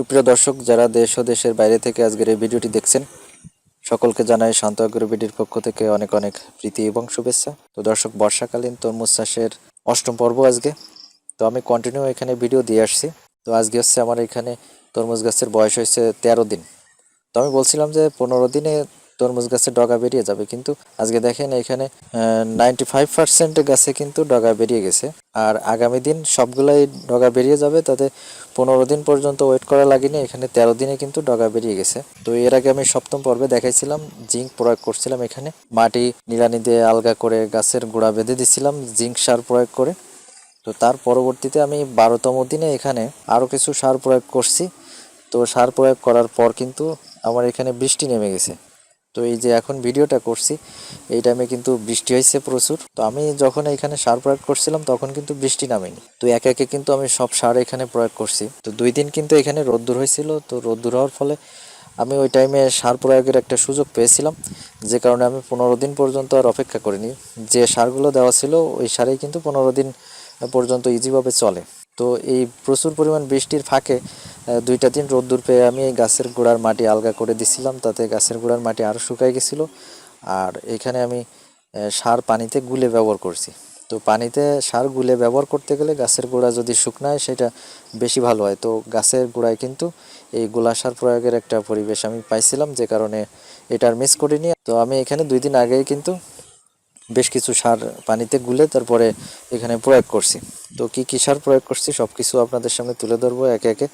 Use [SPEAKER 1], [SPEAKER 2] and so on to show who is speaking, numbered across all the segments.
[SPEAKER 1] সুপ্রিয় দর্শক, যারা দেশ ও দেশের বাইরে থেকে আজকের এই ভিডিওটি দেখছেন, সকলকে জানাই শান্ত আগ্রবিডির পক্ষ থেকে অনেক অনেক প্রীতি এবং শুভেচ্ছা। তো দর্শক, বর্ষাকালীন তরমুজ চাষের অষ্টম পর্ব আজকে। তো আমি কন্টিনিউ এখানে ভিডিও দিয়ে আসছি। তো আজকে হচ্ছে আমার এখানে তরমুজ গাছের বয়স হয়েছে তেরো দিন। তো আমি বলছিলাম যে পনেরো দিনে তরমুজ গাছে ডগা বেরিয়ে যাবে। কিন্তু আজকে দেখেন এখানে নাইনটি ফাইভ পার্সেন্ট গাছে কিন্তু ডগা বেরিয়ে গেছে। আর আগামী দিন সবগুলাই ডগা বেরিয়ে যাবে, তাতে পনেরো দিন পর্যন্ত ওয়েট করা লাগেনি, এখানে তেরো দিনে কিন্তু ডগা বেরিয়ে গেছে। তো এর আগে আমি সপ্তম পর্বে দেখাইছিলাম, জিঙ্ক প্রয়োগ করছিলাম এখানে। মাটি, নিড়ানি দিয়ে আলগা করে গাছের গোড়া বেঁধে দিছিলাম, জিঙ্ক সার প্রয়োগ করে। তো তার পরবর্তীতে আমি বারোতম দিনে এখানে আরও কিছু সার প্রয়োগ করছি। তো সার প্রয়োগ করার পর কিন্তু আমার এখানে বৃষ্টি নেমে গেছে। তো এই যে এখন ভিডিওটা করছি, এই টাইমে কিন্তু বৃষ্টি হয়েছে প্রচুর। তো আমি যখন এখানে সার প্রয়োগ করছিলাম, তখন কিন্তু বৃষ্টি নামেনি। তো একে একে কিন্তু আমি সব সার এখানে প্রয়োগ করছি। তো দুই দিন কিন্তু এখানে রোদ্দুর হয়েছিল, তো রোদ্দুর হওয়ার ফলে আমি ওই টাইমে সার প্রয়োগের একটা সুযোগ পেয়েছিলাম, যে কারণে আমি পনেরো দিন পর্যন্ত আর অপেক্ষা করিনি। যে সারগুলো দেওয়া ছিল, ওই সারেই কিন্তু পনেরো দিন পর্যন্ত ইজিভাবে চলে। তো এই প্রচুর পরিমাণ বৃষ্টির ফাঁকে দুইটা দিন রোদ্দুর পেয়ে আমি এই গাছের গোড়ার মাটি আলগা করে দিছিলাম, তাতে গাছের গোড়ার মাটি আরও শুকাই গেছিল। আর এখানে আমি সার পানিতে গুলে ব্যবহার করছি। তো পানিতে সার গুলে ব্যবহার করতে গেলে গাছের গোড়া যদি শুকনায়, সেটা বেশি ভালো হয়। তো গাছের গোড়ায় কিন্তু এই গোলা সার প্রয়োগের একটা পরিবেশ আমি পাইছিলাম, যে কারণে এটা আর মিস করিনি। তো আমি এখানে দুই দিন আগেই কিন্তু বেশ কিছু সার পানিতে গুলে তারপরে এখানে প্রয়োগ করছি। তো কি কি সার প্রয়োগ করছি সব কিছু আপনাদের সামনে তুলে ধরবো একে একে।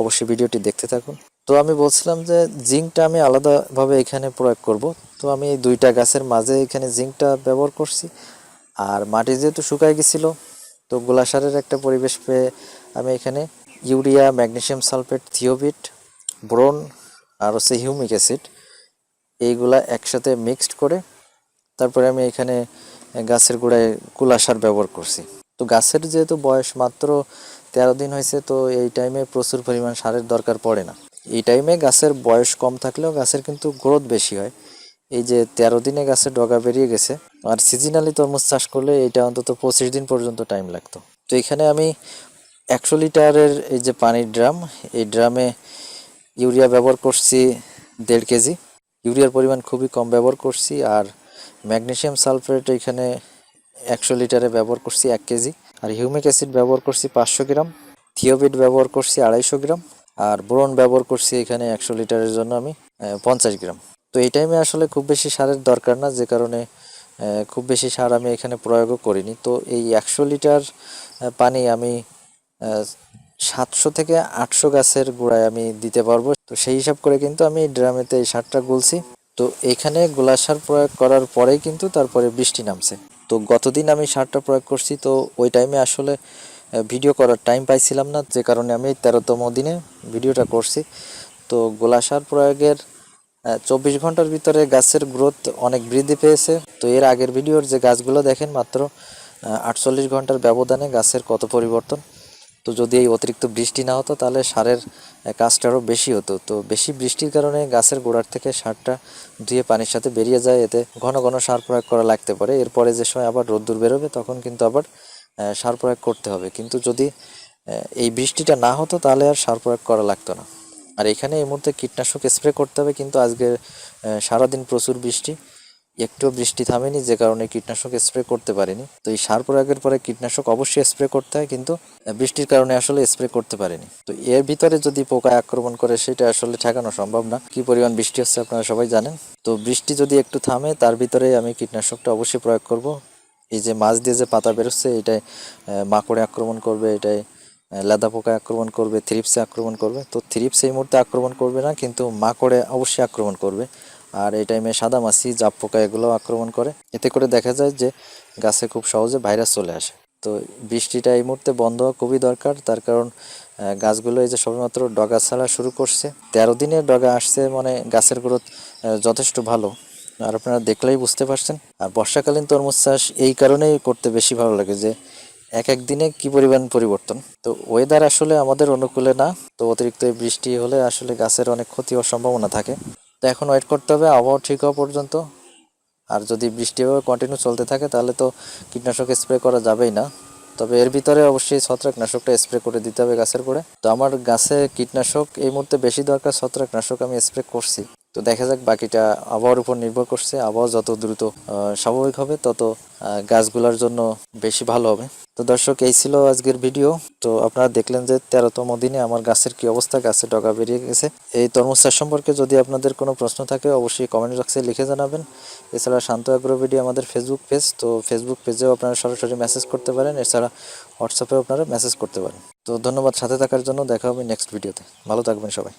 [SPEAKER 1] অবশ্যই ভিডিওটি দেখতে থাকুন। তো আমি বলছিলাম যে জিঙ্কটা আমি আলাদাভাবে এখানে প্রয়োগ করব। তো আমি এই দুইটা গাছের মাঝে এখানে জিঙ্কটা ব্যবহার করছি। আর মাটি যেহেতু শুকায় গেছিল, তো গোলাসারের একটা পরিবেশ পেয়ে আমি এখানে ইউরিয়া ম্যাগনেসিয়াম সালফেট, থিওবিট, ব্রোন আর হচ্ছে হিউমিক অ্যাসিড এইগুলা একসাথে মিক্সড করে তারপরে আমি এখানে গাছের গোড়ায় কুলা সার ব্যবহার করছি। তো গাছের যেহেতু বয়স মাত্র তেরো দিন হয়েছে, তো এই টাইমে প্রচুর পরিমাণ সারের দরকার পড়ে না। এই টাইমে গাছের বয়স কম থাকলেও গাছের কিন্তু গ্রোথ বেশি হয়। এই যে তেরো দিনে গাছের ডগা বেরিয়ে গেছে, আর সিজনালি তরমুজ চাষ করলে এটা অন্তত পঁচিশ দিন পর্যন্ত টাইম লাগতো। তো এখানে আমি একশো লিটারের এই যে পানির ড্রাম, এই ড্রামে ইউরিয়া ব্যবহার করছি দেড় কেজি। ইউরিয়ার পরিমাণ খুবই কম ব্যবহার করছি, আর ম্যাগনেসিয়াম সালফেট এখানে একশো লিটারে ব্যবহার করছি এক কেজি। আর হিউমিক অ্যাসিড ব্যবহার করছি পাঁচশো গ্রাম। থিওবিট ব্যবহার করছি আড়াইশো গ্রাম। আর বোরন ব্যবহার করছি এখানে একশো লিটারের জন্য আমি পঞ্চাশ গ্রাম। তো এই টাইমে আসলে খুব বেশি সারের দরকার না, যে কারণে খুব বেশি সার আমি এখানে প্রয়োগও করিনি। তো এই একশো লিটার পানি আমি সাতশো থেকে আটশো গাছের গোড়ায় আমি দিতে পারব। তো সেই হিসাব করে কিন্তু আমি ড্রামেতে এই সারটা গুলছি। তো এখানে গোলা সার প্রয়োগ করার পরেই কিন্তু তারপরে বৃষ্টি নামছে। তো গতদিন আমি সারটা প্রয়োগ করছি, তো ওই টাইমে আসলে ভিডিও করার টাইম পাইছিলাম না, যে কারণে আমি তেরোতম দিনে ভিডিওটা করছি। তো গোলা সার প্রয়োগের চব্বিশ ঘণ্টার ভিতরে গাছের গ্রোথ অনেক বৃদ্ধি পেয়েছে। তো এর আগের ভিডিওর যে গাছগুলো দেখেন মাত্র আটচল্লিশ ঘণ্টার ব্যবধানে গাছের কত পরিবর্তন। তো যদি এই অতিরিক্ত বৃষ্টি না হতো, তাহলে সারের কাজটা আরও বেশি হতো। তো বেশি বৃষ্টির কারণে গাছের গোড়ার থেকে সারটা ধুয়ে পানির সাথে বেরিয়ে যায়। এতে ঘন ঘন সার প্রয়োগ করা লাগতে পারে। এরপরে যে সময় আবার রোদ্দুর বেরোবে, তখন কিন্তু আবার সার প্রয়োগ করতে হবে। কিন্তু যদি এই বৃষ্টিটা না হতো, তাহলে আর সার প্রয়োগ করা লাগতো না। আর এখানে এই মুহূর্তে কীটনাশক স্প্রে করতে হবে। কিন্তু আজকে সারাদিন প্রচুর বৃষ্টি। একটুও বৃষ্টি থামেনি, যে কারণে কীটনাশক স্প্রে করতে পারিনি। তো এই সার প্রয়োগের পরে কীটনাশক অবশ্যই স্প্রে করতে হয়, কিন্তু বৃষ্টির কারণে আসলে স্প্রে করতে পারিনি। তো এর ভিতরে যদি পোকা আক্রমণ করে, সেটা আসলে ঠেকানো সম্ভব না। কি পরিমাণ বৃষ্টি হচ্ছে আপনারা সবাই জানেন। তো বৃষ্টি যদি একটু থামে, তার ভিতরে আমি কীটনাশকটা অবশ্যই প্রয়োগ করব। এই যে মাছ দিয়ে যে পাতা বেরোচ্ছে, এটাই মাকড়ে আক্রমণ করবে, এটাই লাদা পোকা আক্রমণ করবে, থ্রিপসে আক্রমণ করবে। তো থ্রিপস এই মুহূর্তে আক্রমণ করবে না, কিন্তু মাকড়ে অবশ্যই আক্রমণ করবে। আর এই টাইমে সাদা মাছি, জাপ পোকা এগুলো আক্রমণ করে। এতে করে দেখা যায় যে গাছে খুব সহজে ভাইরাস চলে আসে। তো বৃষ্টিটা এই মুহূর্তে বন্ধ হওয়া খুবই দরকার। তার কারণ গাছগুলো এই যে সবেমাত্র ডগা ছাড়া শুরু করছে। তেরো দিনের ডগা আসছে মানে গাছের গ্রোথ যথেষ্ট ভালো। আর আপনারা দেখলেই বুঝতে পারছেন। আর বর্ষাকালীন তরমুজ চাষ এই কারণেই করতে বেশি ভালো লাগে যে, এক এক দিনে কি পরিমাণ পরিবর্তন। তো ওয়েদার আসলে আমাদের অনুকূলে না। তো অতিরিক্ত বৃষ্টি হলে আসলে গাছের অনেক ক্ষতি হওয়ার সম্ভাবনা থাকে। তো এখন ওয়েট করতে হবে, আবহাওয়া ঠিক হওয়া পর্যন্ত। আর যদি বৃষ্টি এভাবে কন্টিনিউ চলতে থাকে, তাহলে তো কীটনাশক স্প্রে করা যাবেই না। তবে এর ভিতরে অবশ্যই ছত্রাকনাশকটা স্প্রে করে দিতে হবে গাছের করে তো আমার গাছে কীটনাশক এই মুহূর্তে বেশি দরকার, ছত্রাকনাশক আমি স্প্রে করছি। তো দেখা যাক, বাকিটা আবহাওয়ার উপর নির্ভর করছে। আবহাওয়া যত দ্রুত স্বাভাবিক হবে, তত গাছগুলোর জন্য বেশি ভালো হবে। তো দর্শক, এই ছিল আজকের ভিডিও। তো আপনারা দেখলেন যে তেরোতম দিনে আমার গাছের কি অবস্থা, গাছে ডগা বেরিয়ে গেছে। এই তরমুজ চাষ সম্পর্কে যদি আপনাদের কোনো প্রশ্ন থাকে, অবশ্যই কমেন্ট বক্সে লিখে জানাবেন। এছাড়া শান্ত আগ্রহ ভিডিও আমাদের ফেসবুক পেজ তো ফেসবুক পেজেও আপনারা সরাসরি মেসেজ করতে পারেন। এছাড়া হোয়াটসঅ্যাপেও আপনারা মেসেজ করতে পারেন। তো ধন্যবাদ সাথে থাকার জন্য। দেখা হবে নেক্সট ভিডিওতে ভালো থাকবেন সবাই।